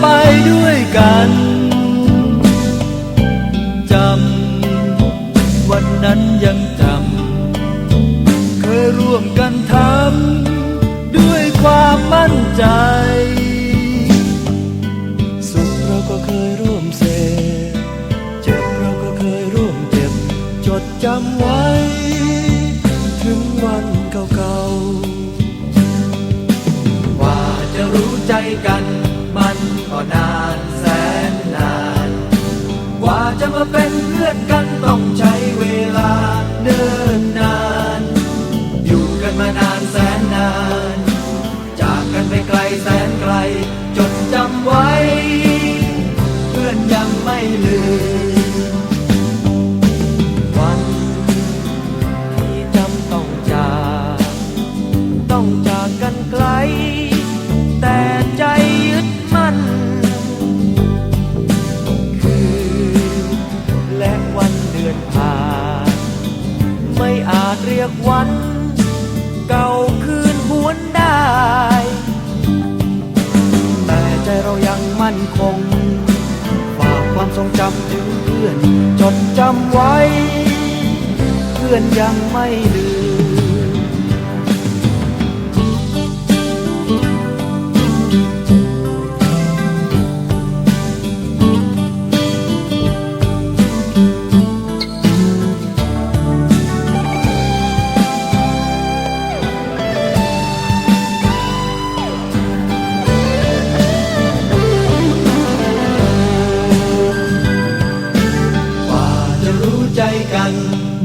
ไปด้วยกันจำวันนั้นยังจำเคยร่วมกันทำด้วยความมั่นใจ สุขเราก็เคยร่วมเสพเจ็บเราก็เคยร่วมเจ็บ จดจำไว้ ถึงวันเก่าๆว่าจะรู้ใจกันมัน เป็นเพื่อนกันต้องใช้เวลาเนิ่นนาน ยังไม่ล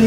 อ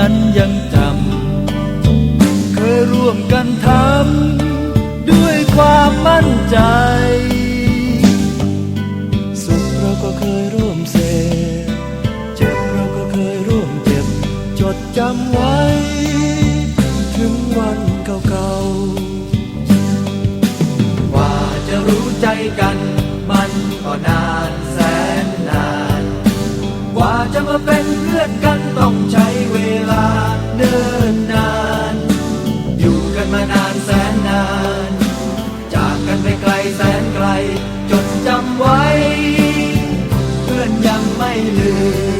นั้นยังจำ เคยร่วมกันทำด้วยความมั่นใจ สุขเราก็เคยร่วมเสพเจ็บเราก็เคยร่วมเจ็บ จดจำไว้ ถึงวันเก่าๆ ว่าจะรู้ใจกัน มันก็นานแสนนาน กว่าจะมาเป็นเพื่อนกัน ต้องใช้เวลาเนิ่นนาน อยู่กันมานานแสนนาน จากกันไปไกลแสนไกล จดจำไว้ เพื่อนยังไม่ลืม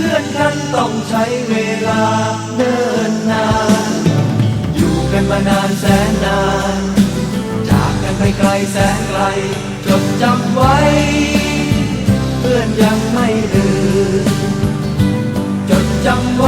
พื่อนกันต้องใช้เวลาเนิ่นนาน อยู่กันมานานแสนนาน จากกันไปไกลแสนไกล จดจำไว้ เพื่อนยังไม่ลืมจดจำไว้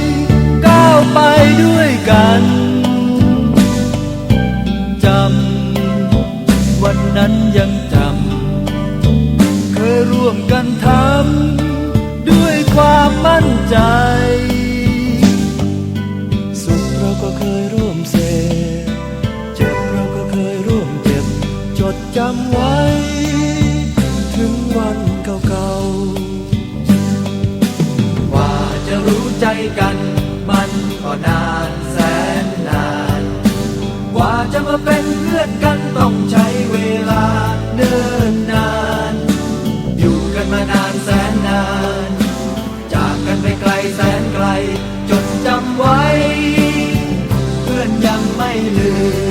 ไปด้วยกัน จำ วันนั้นยังจำ เคยร่วมกันทำ ด้วยความมั่นใจ สุขเราก็เคยร่วมเสพเจ็บเราก็เคยร่วมเจ็บ จดจำไว้ ถึงวันเก่าๆ ว่าจะรู้ใจกัน ก็นานแสนนาน กว่าจะมาเป็นเพื่อนกันต้องใช้เวลาเนิ่นนาน อยู่กันมานานแสนนาน จากกันไปไกลแสนไกล จดจำไว้ เพื่อนยังไม่ลืม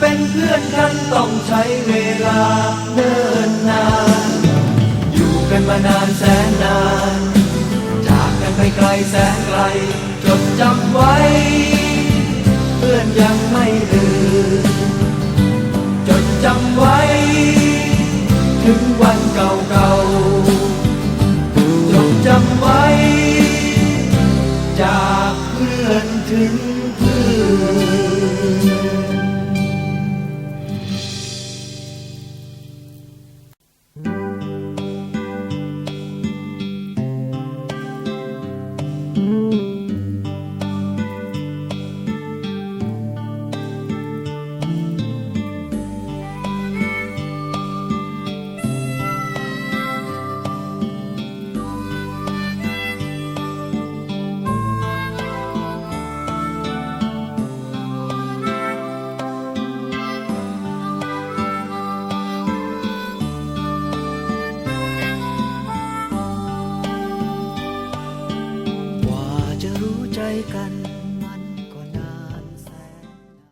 เป็นเพื่อนกันต้องใช้เวลาเนิ่นนาน อยู่กันมานานแสนนาน จากกันไปไกลแสนไกล จดจำไว้ เพื่อนยังไม่ลืมจดจำไว้ ถึงวันเก่าๆจดจำไว้ จากเพื่อนถึงเพื่อน